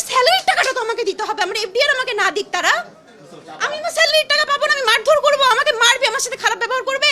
আমার স্যালারির টাকাটা তো আমাকে দিতে হবে আমার এফডিআর আমাকে না দিক তারা আমি আমার স্যালারির টাকা পাবো না আমি মারধর করব আমাকে মারবে আমার সাথে খারাপ ব্যবহার করবে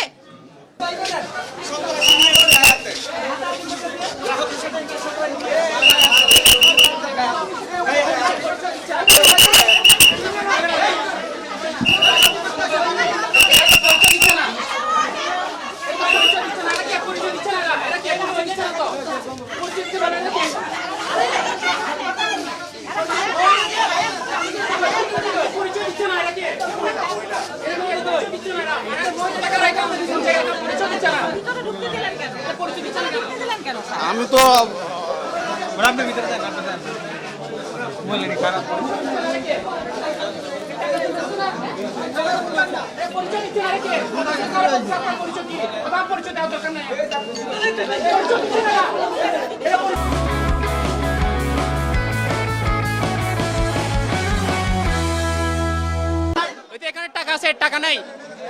ওই তো এখানে টাকা আছে টাকা নাই।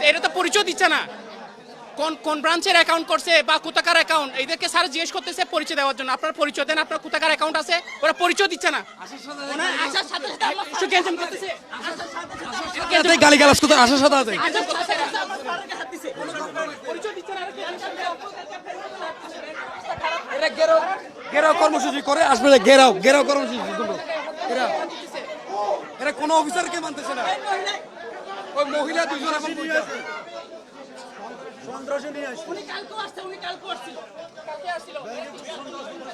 এটা তো পরিচয় দিচ্ছে না। কোন কোন ব্রাঞ্চের অ্যাকাউন্ট করছে বা কোথাকার অ্যাকাউন্ট এদেরকে স্যার জিজ্ঞেস করতেছে পরিচয় দেওয়ার জন্য। আপনার পরিচয় দেন আপনার কোথাকার অ্যাকাউন্ট আছে? ওরা পরিচয় দিচ্ছে না। ওনার আসার সাথে সাথে আল্লাহ একটু গ্যাঞ্জাম করতেছে। গালি গালাজ করতে আসার সাথে আছে গেরাও গেরাও কর্মসূচি করে আসবে গেরাও গেরাও কর্মসূচি এরা এরা কোনো অফিসারকে মানতেছে না। ওই মহিলা দুজন এখন বলতেছে উনি কালকেও আসছে, উনি কালকেও আসছিল। কালকে আসছিল।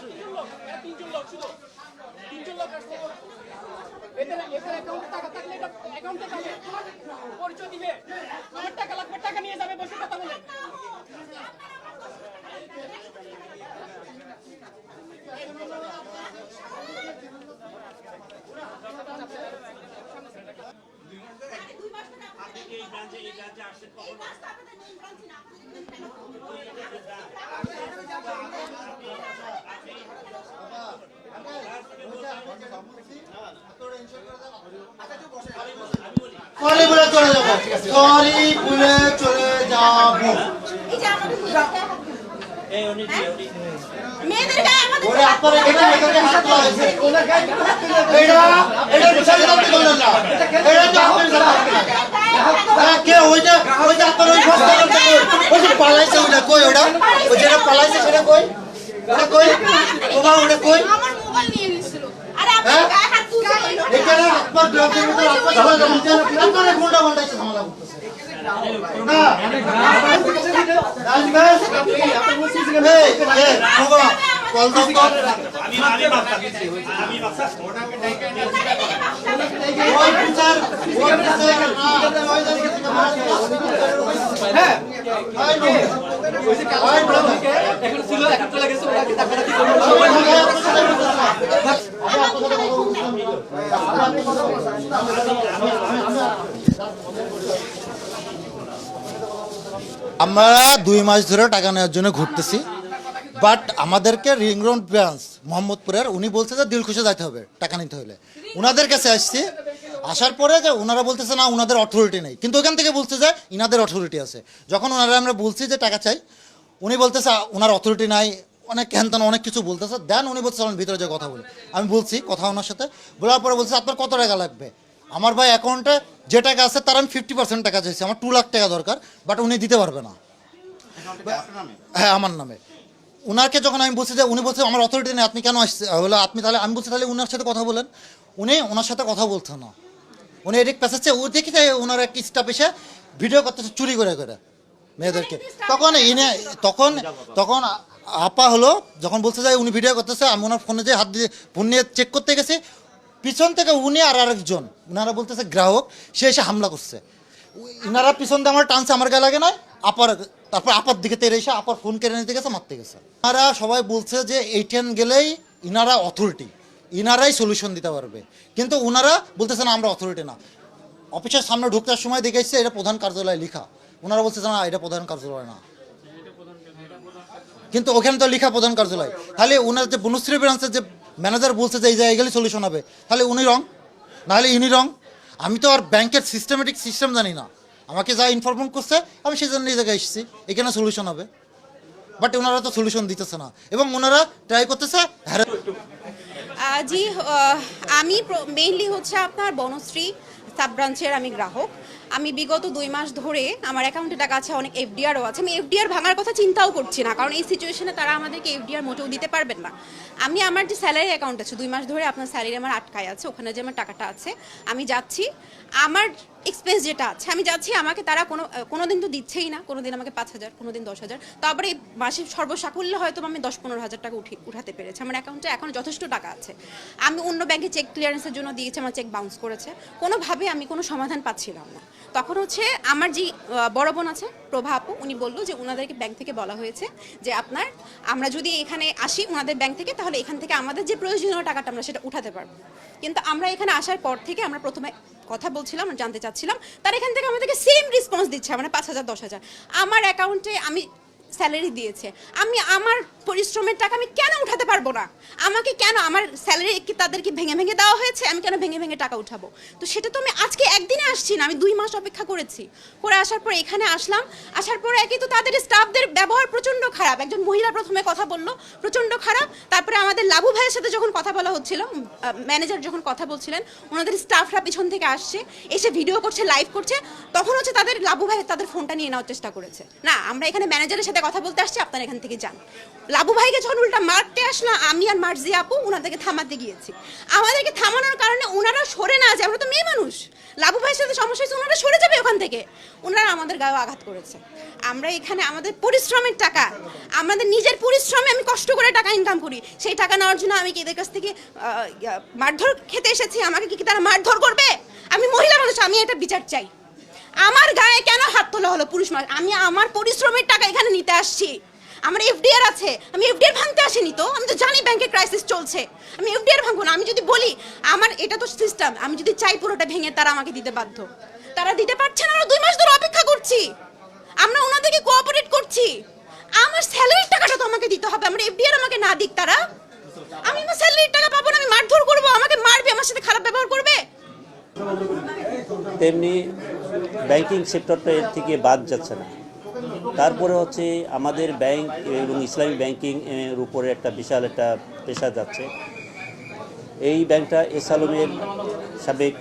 তিনজন লোক, তিনজন লোক শুধু। তিনজন লোক আসছে। অ্যাকাউন্টে টাকা থাকলে এটা অ্যাকাউন্টে যাবে। পরিচয় দিবে। আমার টাকা লাগবে, টাকা নিয়ে যাবে, বসে কথা বলে। সরি বলে চলে যাব সরি বলে চলে যাব এই যে আমাদের হ্যাঁ? মেয়েদের গায়ে আমাদের ওরে আপনার এখানে মেয়েদেরকে হাত তোলা হয়েছে এটা এটা বিষয় আপনি বললেন না এটা তো আপনি জানেন হ্যাঁ কে ওইটা ওইটা আপনার ওই ফসলটা কই? ওই যে পালাইছে ওইটা কই ওটা যেটা পালাইছে সেটা কই? ওটা কই? ওটা কই? আমার মোবাইল নিয়ে নিছিল। আরে এখানে ব্লকের ভিতরে আপনার ঝামেলা করছে আপনার গুন্ডা গুন্ডাইছে ঝামেলা করতেছে। হ্যাঁ এখন ছিল এখন চলে গেছে ওরা কি টাকাটা কি করবে আমরা দুই মাস ধরে টাকা নেওয়ার জন্য ঘুরতেছি বাট আমাদেরকে রিং রোড ব্রাঞ্চ মোহাম্মদপুরের, উনি বলছে যে দিলখুশে যাইতে হবে, টাকা নিতে হলে। ওনাদের কাছে আসছি, আসার পরে যে ওনারা বলতেছে, না ওনাদের অথরিটি নেই। কিন্তু ওখান থেকে বলছে যে ইনাদের অথরিটি আছে। যখন ওনারা আমরা বলছি যে টাকা চাই, উনি বলতেছে ওনার অথরিটি নাই অনেক হ্যান অনেক কিছু বলতেছে। দেন উনি বলছে চলেন ভিতরে যে কথা বলি। আমি বলছি কথা ওনার সাথে। বলার পরে বলছে আপনার কত টাকা লাগবে? আমার ভাই অ্যাকাউন্টে যে টাকা আছে তার আমি ফিফটি পার্সেন্ট টাকা চাইছি। আমার টু লাখ টাকা দরকার বাট উনি দিতে পারবে না। হ্যাঁ আমার নামে। ওনাকে যখন আমি বলছি যে উনি বলছে আমার অথরিটি নেই আপনি কেন আসছে বলে আপনি তাহলে আমি বলছি তাহলে উনার সাথে কথা বলেন। উনি ওনার সাথে কথা বলছে না। উনি এদিক পেঁচাচ্ছে ও দেখি যে ওনার এক স্টাফ এসে ভিডিও করতেছে চুরি করে করে। মেয়েদেরকে। তখন ইনে তখন তখন আপা হলো, যখন বলছে যে উনি ভিডিও করতেছে, আমি ওনার ফোনে যে হাত দিয়ে ফোন নিয়ে চেক করতে গেছি, পিছন থেকে উনি আর আরেকজন ওনারা বলতেছে গ্রাহক, সে এসে হামলা করছে। ইনারা পিছন দিয়ে আমার টানছে, আমার গায়ে লাগে না আপার, তারপর আপার দিকে তেরে এসে আপার ফোন কেড়ে নিতে গেছে, মারতে গেছে। ইনারা সবাই বলছে যে এইটেন গেলেই ইনারা অথরিটি ইনারাই সলিউশন দিতে পারবে। কিন্তু ওনারা বলতেছে না, আমরা অথরিটি না। অফিসের সামনে ঢুকতে সময় দেখেছে এটা প্রধান কার্যালয় লেখা। ওনারা বলছে না, এটা প্রধান কার্যালয় না। কিন্তু ওখানে তো লেখা প্রধান কার্যালয়। তাহলে ওনার যে বনুশ্রী ব্রাঞ্চের যে ম্যানেজার বলছে যে এই জায়গায় গেলে সলিউশন হবে, তাহলে উনি রং? নাহলে ইনি রং? আমি তো আর ব্যাংকের সিস্টেমেটিক সিস্টেম জানি না। আমাকে যা ইনফরমেশন করছে, আমি সেই জন্য এই জায়গায় এসেছি। এখানে সলিউশন হবে। বাট ওনারা তো সলিউশন দিতেছে না। এবং ওনারা ট্রাই করতেছে জি আমি মেইনলি হচ্ছে আপনার বনশ্রী সাব ব্রাঞ্চের আমি গ্রাহক। আমি বিগত দুই মাস ধরে আমার অ্যাকাউন্টে টাকা আছে, অনেক এফডিআরও আছে। আমি এফডিআর ভাঙার কথা চিন্তাও করছি না, কারণ এই সিচুয়েশনে তারা আমাদেরকে এফডিআর মোটেও দিতে পারবেন না। আমি আমার যে স্যালারি অ্যাকাউন্ট আছে, দুই মাস ধরে আপনার স্যালারি আমার আটকায় আছে, ওখানে যে আমার টাকাটা আছে, আমি যাচ্ছি। আমার এক্সপেন্স যেটা আছে, আমি যাচ্ছি, আমাকে তারা কোনো কোনো দিন তো দিচ্ছেই না কোনো দিন আমাকে পাঁচ হাজার কোনো দিন দশ হাজার। তারপরে এই মাসের সর্বসাকুল্যে হয়তো আমি দশ পনেরো হাজার টাকা উঠি, উঠাতে পেরেছি। আমার অ্যাকাউন্টে এখন যথেষ্ট টাকা আছে। আমি অন্য ব্যাংকে চেক ক্লিয়ারেন্সের জন্য দিয়েছি, আমার চেক বাউন্স করেছে। কোনোভাবে আমি কোনো সমাধান পাচ্ছিলাম না। তখন হচ্ছে আমার যে বড় বোন আছে, প্রভা আপু, উনি বলল যে ওনাদেরকে ব্যাংক থেকে বলা হয়েছে যে আপনার, আমরা যদি এখানে আসি ওনাদের ব্যাংক থেকে, তাহলে এখান থেকে আমাদের যে প্রয়োজনীয় টাকাটা আমরা সেটা উঠাতে পারব। কিন্তু আমরা এখানে আসার পর থেকে আমরা প্রথমে কথা বলছিলাম, জানতে চাচ্ছিলাম, তার এখান থেকে আমাদেরকে সেম রেসপন্স দিচ্ছে মানে পাঁচ হাজার, দশ হাজার। আমার অ্যাকাউন্টে আমি স্যালারি দিয়েছে। আমি আমার পরিশ্রমের টাকা আমি কেন উঠাতে পারব না? আমাকে কেন আমার স্যালারি কি তাদেরকে ভেঙে ভেঙে দেওয়া হয়েছে? আমি কেন ভেঙে ভেঙে টাকা উঠাবো? তো সেটা তো আমি আজকে একদিনে আসছি না, আমি দুই মাস অপেক্ষা করেছি। করে আসার পর এখানে আসলাম। আসার পর একই তো তাদের স্টাফদের ব্যবহার প্রচণ্ড খারাপ। একজন মহিলা প্রথমে কথা বলল, প্রচণ্ড খারাপ। তারপরে আমাদের লাভু ভাইয়ের সাথে যখন কথা বলা হচ্ছিল ম্যানেজার যখন কথা বলছিলেন, ওনাদের স্টাফরা পিছন থেকে আসছে, এসে ভিডিও করছে লাইভ করছে। তখন হচ্ছে তাদের লাভু ভাই তাদের ফোনটা নিয়ে নেওয়ার চেষ্টা করেছে। না, আমরা এখানে ম্যানেজারের সাথে কথা বলতে আসছি, আপনারা এখান থেকে যান। লাভু ভাইকে যখন উল্টা মারতে আসলো, আমি আর মার্জি আপু ওনাদেরকে থামাতে গিয়েছি। আমাদেরকে থামানোর কারণে ওনারা সরে না যায়, আমরা তো মেয়ে মানুষ। লাবু ভাইয়ের সাথে সমস্যা হয়েছে ওনারা সরে যাবে ওখান থেকে। ওনারা আমাদের গায়ে আঘাত করেছে। আমরা এখানে আমাদের পরিশ্রমের টাকা, আমাদের নিজের পরিশ্রমে আমি কষ্ট করে টাকা ইনকাম করি। সেই টাকা নেওয়ার জন্য আমি কি এদের কাছ থেকে মারধর খেতে এসেছি? আমাকে কি তারা মারধর করবে? আমি মহিলা মানুষ, আমি এটা বিচার চাই। আমার গায়ে কেন হাত তোলা হলো পুরুষ মানুষ? আমি আমার পরিশ্রমের টাকা এখানে নিতে আসছি। আমার এফডিআর আছে। আমি এফডিআর ভাঙতে আসিনি তো। আমি তো জানি ব্যাংকে ক্রাইসিস চলছে। আমি এফডিআর ভাঙবো না। আমি যদি বলি, আমার এটা তো সিস্টেম আমি যদি চাই পুরোটা ভেঙে তারা আমাকে দিতে বাধ্য। তারা দিতে পারছে না। আমরা দুই মাস ধরে অপেক্ষা করছি। আমরা ওনাদেরকে কোঅপারেট করছি। আমার স্যালারির টাকাটা তো আমাকে দিতে হবে। আমার এফডিআর আমাকে না দিক তারা। আমি আমার স্যালারির টাকা পাবো না। আমি মারধর করব। আমাকে মারবে। আমার সাথে খারাপ ব্যবহার করবে। তেমনি ব্যাংকিং সেক্টরটা এর থেকে বাদ যাচ্ছে না। তারপরে হচ্ছে আমাদের ব্যাংক এবং ইসলামী ব্যাংকিং এর উপরে একটা বিশাল একটা পেশা যাচ্ছে। এই ব্যাংকটা এস আলমের সাবেক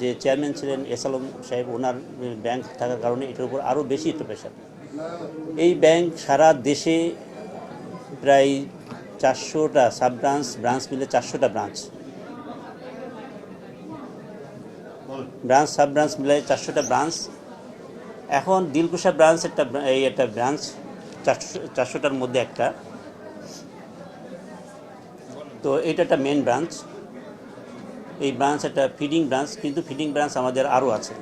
যে চেয়ারম্যান ছিলেন এস আলম সাহেব, ওনার ব্যাংক থাকার কারণে এটার উপর আরও বেশি একটা প্রেশার এই ব্যাংক সারা দেশে প্রায় চারশোটা সাব ব্রাঞ্চ ব্রাঞ্চ মিলে চারশোটা ব্রাঞ্চ। ব্রাঞ্চ, সাব ব্রাঞ্চ মিলাই চারশোটা ব্রাঞ্চ। এখন দিলকুশা ব্রাঞ্চ একটা এই একটা ব্রাঞ্চ, চারশো, চারশোটার মধ্যে একটা। তো এটা একটা মেন ব্রাঞ্চ। এই ব্রাঞ্চ একটা ফিডিং ব্রাঞ্চ, কিন্তু ফিডিং ব্রাঞ্চ আমাদের আরও আছে।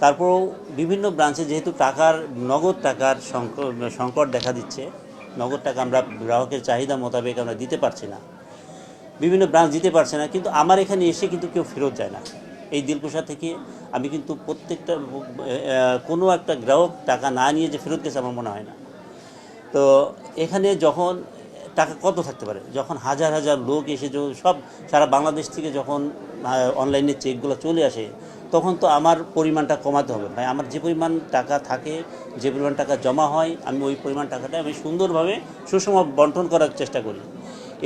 তারপরও বিভিন্ন ব্রাঞ্চে যেহেতু টাকার, নগদ টাকার সংকট সংকট দেখা দিচ্ছে, নগদ টাকা আমরা গ্রাহকের চাহিদা মোতাবেক আমরা দিতে পারছি না। বিভিন্ন ব্রাঞ্চ দিতে পারছে না, কিন্তু আমার এখানে এসে কিন্তু কেউ ফেরত যায় না। এই দিলকুশা থেকে আমি কিন্তু প্রত্যেকটা কোনো একটা গ্রাহক টাকা না নিয়ে যে ফেরত গেছে আমার মনে হয় না। তো এখানে যখন টাকা কত থাকতে পারে? যখন হাজার হাজার লোক এসে সব সারা বাংলাদেশ থেকে যখন অনলাইনে চেকগুলো চলে আসে, তখন তো আমার পরিমাণটা কমাতে হবে। ভাই, আমার যে পরিমাণ টাকা থাকে, যে পরিমাণ টাকা জমা হয়, আমি ওই পরিমাণ টাকাটা আমি সুন্দরভাবে সুষম বন্টন করার চেষ্টা করি।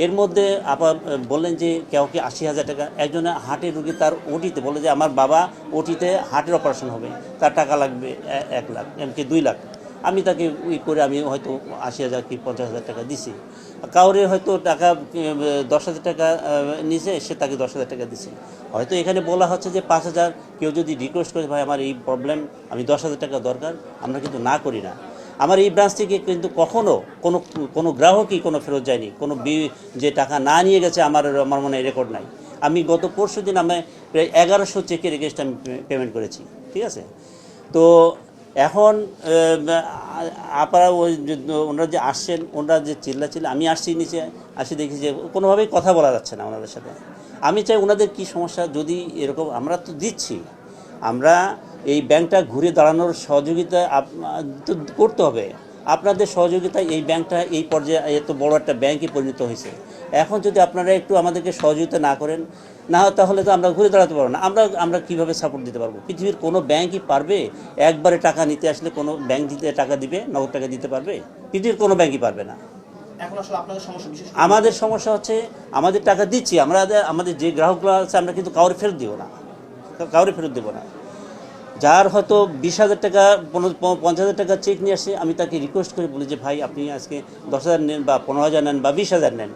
এর মধ্যে আবার বললেন যে কেউ কি আশি হাজার টাকা, একজনে হার্টের রুগী তার ওটিতে বলে যে আমার বাবা ওটিতে হার্টের অপারেশন হবে, তার টাকা লাগবে এক লাখ, এমনকি দুই লাখ। আমি তাকে ই করে আমি হয়তো আশি হাজার কি পঞ্চাশ হাজার টাকা দিছি। কাউরে হয়তো টাকা দশ হাজার টাকা নিছে, সে তাকে দশ হাজার টাকা দিছে। হয়তো এখানে বলা হচ্ছে যে পাঁচ হাজার, কেউ যদি রিকোয়েস্ট করে, ভাই, আমার এই প্রবলেম আমি দশ হাজার টাকা দরকার, আমরা কিন্তু না করি না। আমার এই ব্রাঞ্চ থেকে কিন্তু কখনও কোনো কোনো গ্রাহকই কোনো ফেরত যায়নি। কোনো যে টাকা না নিয়ে গেছে, আমার আমার মনে রেকর্ড নাই। আমি গত পরশু দিন আমি প্রায় এগারোশো চেকের এগেস্ট আমি পেমেন্ট করেছি, ঠিক আছে? তো এখন আপনারা ওই ওনারা যে আসছেন, ওনারা যে চিল্লা চিল্লা আমি আসছি নিচে, আসি দেখি যে কোনোভাবেই কথা বলা যাচ্ছে না ওনাদের সাথে। আমি চাই ওনাদের কি সমস্যা, যদি এরকম আমরা তো দিচ্ছি, আমরা এই ব্যাংকটা ঘুরে দাঁড়ানোর সহযোগিতা আপ- তো করতে হবে। আপনাদের সহযোগিতায় এই ব্যাংকটা এই পর্যায়ে এত বড় একটা ব্যাংকে পরিণত হয়েছে। এখন যদি আপনারা একটু আমাদেরকে সহযোগিতা না করেন না হয় তাহলে তো আমরা ঘুরে দাঁড়াতে পারব না। আমরা আমরা কীভাবে সাপোর্ট দিতে পারব? পৃথিবীর কোনো ব্যাংকই পারবে একবারে টাকা নিতে আসলে কোনো ব্যাংক দিতে টাকা দিবে নগদ টাকা দিতে পারবে? পৃথিবীর কোনো ব্যাংকই পারবে না। আমাদের সমস্যা হচ্ছে আমাদের টাকা দিচ্ছি আমরা আমাদের যে গ্রাহকরা আছে আমরা কিন্তু কাউরে ফেরত দিব না। কাউরে ফেরত দেবো না। যার হয়তো বিশ হাজার টাকা পঞ্চাশ হাজার টাকা চেক নিয়ে আসে, আমি তাকে রিকোয়েস্ট করে বলি যে, ভাই, আপনি আজকে দশ হাজার নেন বা পনেরো হাজার নেন বা বিশ হাজার নেন।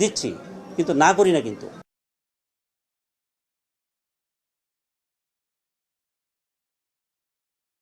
দিচ্ছি, কিন্তু না করি না কিন্তু।